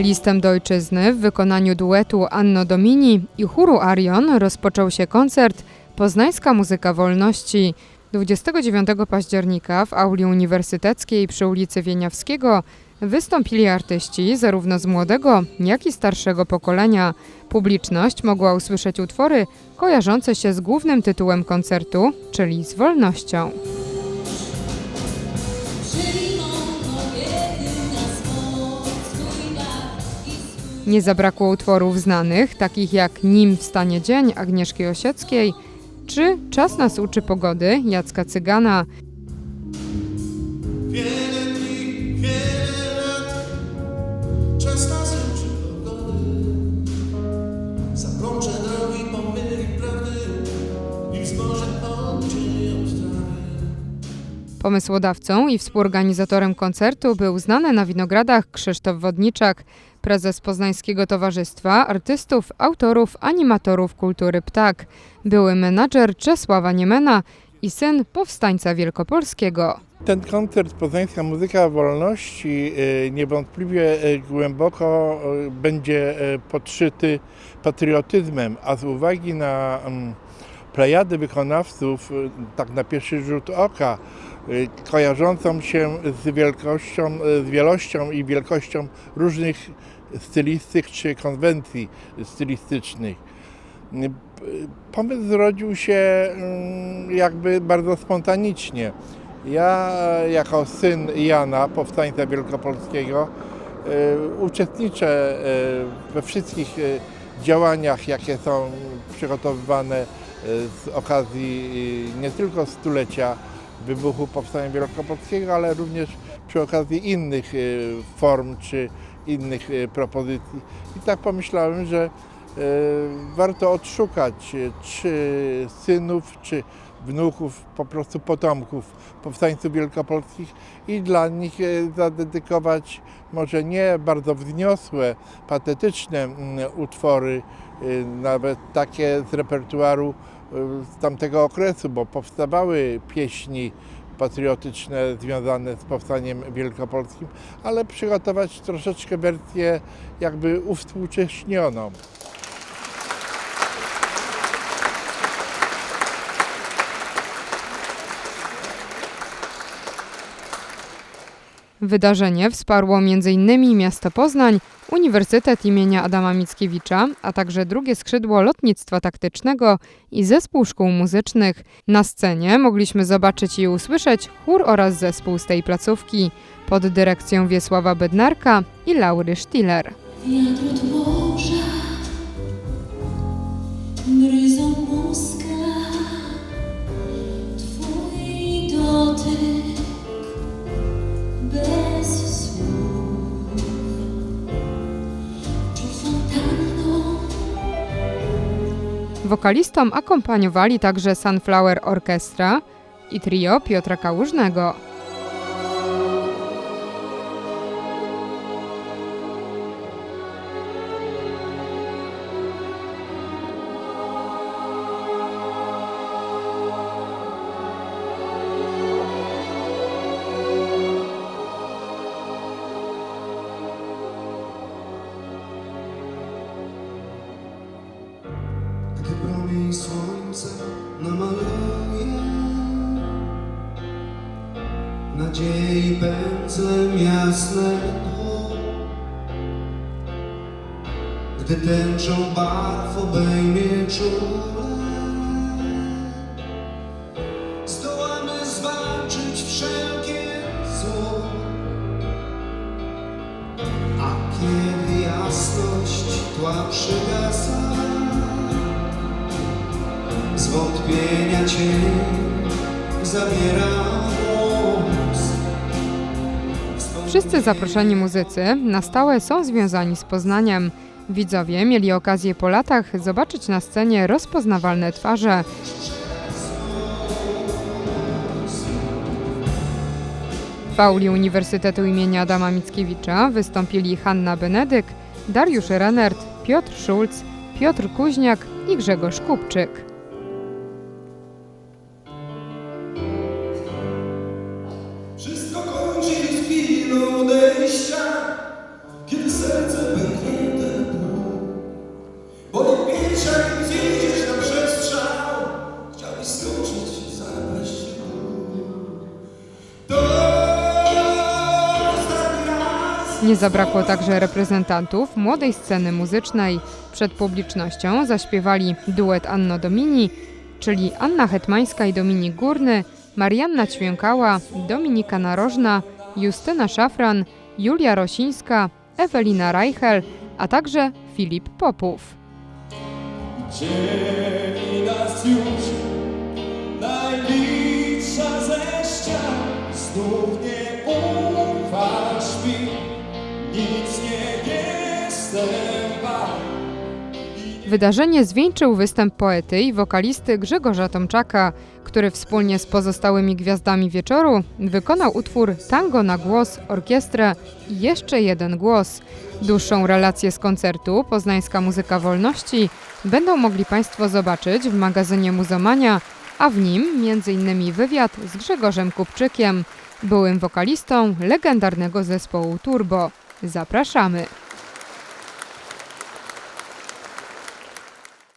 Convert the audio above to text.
Listem do ojczyzny w wykonaniu duetu Anno Domini i chóru Arion rozpoczął się koncert Poznańska Muzyka Wolności. 29 października w auli uniwersyteckiej przy ulicy Wieniawskiego wystąpili artyści zarówno z młodego, jak i starszego pokolenia. Publiczność mogła usłyszeć utwory kojarzące się z głównym tytułem koncertu, czyli z wolnością. Nie zabrakło utworów znanych, takich jak Nim wstanie dzień Agnieszki Osieckiej, czy Czas nas uczy pogody Jacka Cygana. Wiele dni, wiele lat, czas nas uczy pogody. Zaplącze drogi, pomyli prawdy, nim zboże. Pomysłodawcą i współorganizatorem koncertu był znany na winogradach Krzysztof Wodniczak, prezes Poznańskiego Towarzystwa Artystów, Autorów, Animatorów Kultury Ptak, były menadżer Czesława Niemena i syn powstańca wielkopolskiego. Ten koncert Poznańska Muzyka Wolności y, niewątpliwie y, głęboko y, będzie podszyty patriotyzmem, a z uwagi na mm, plejady wykonawców, tak na pierwszy rzut oka, kojarzącą się z wielkością, y, z wielością i wielkością różnych stylistyk czy konwencji stylistycznych. Y, Pomysł zrodził się mm, jakby bardzo spontanicznie. Ja jako syn Jana, powstańca wielkopolskiego, y, uczestniczę y, we wszystkich y, działaniach, jakie są przygotowywane y, z okazji y, nie tylko stulecia wybuchu Powstania Wielkopolskiego, ale również przy okazji innych y, form czy innych y, propozycji. I tak pomyślałem, że y, warto odszukać czy synów, czy wnuków, po prostu potomków powstańców wielkopolskich i dla nich e, zadedykować może nie bardzo wzniosłe, patetyczne mm, utwory, nawet takie z repertuaru z tamtego okresu, bo powstawały pieśni patriotyczne związane z powstaniem wielkopolskim, ale przygotować troszeczkę wersję jakby uwspółcześnioną. Wydarzenie wsparło m.in. miasto Poznań, Uniwersytet imienia Adama Mickiewicza, a także drugie skrzydło lotnictwa taktycznego i zespół szkół muzycznych. Na scenie mogliśmy zobaczyć i usłyszeć chór oraz zespół z tej placówki pod dyrekcją Wiesława Bednarka i Laury Stiller. Wiatr od morza Wokalistom akompaniowali także Sunflower Orchestra i trio Piotra Kałużnego. Gdy promień słońca namaluje Nadziei pędzlem jasne tło Gdy tęczą barw obejmie czule. Zdołamy zwalczyć wszelkie zło. A kiedy jasność tła przygasa Zwątpienia cień zabiera. Wszyscy zaproszeni muzycy na stałe są związani z Poznaniem. Widzowie mieli okazję po latach zobaczyć na scenie rozpoznawalne twarze. W auli Uniwersytetu imienia Adama Mickiewicza wystąpili Hanna Benedyk, Dariusz Renert, Piotr Szulc, Piotr Kuźniak i Grzegorz Kupczyk. Nie zabrakło także reprezentantów młodej sceny muzycznej. Przed publicznością zaśpiewali duet Anno Domini, czyli Anna Hetmańska i Dominik Górny, Marianna Ćwiękała, Dominika Narożna, Justyna Szafran, Julia Rosińska, Ewelina Reichel, a także Filip Popów. Nas już Wydarzenie zwieńczył występ poety i wokalisty Grzegorza Tomczaka, który wspólnie z pozostałymi gwiazdami wieczoru wykonał utwór Tango na głos, orkiestrę i jeszcze jeden głos. Dłuższą relację z koncertu Poznańska Muzyka Wolności będą mogli Państwo zobaczyć w magazynie Muzomania, a w nim m.in. wywiad z Grzegorzem Kupczykiem, byłym wokalistą legendarnego zespołu Turbo. Zapraszamy!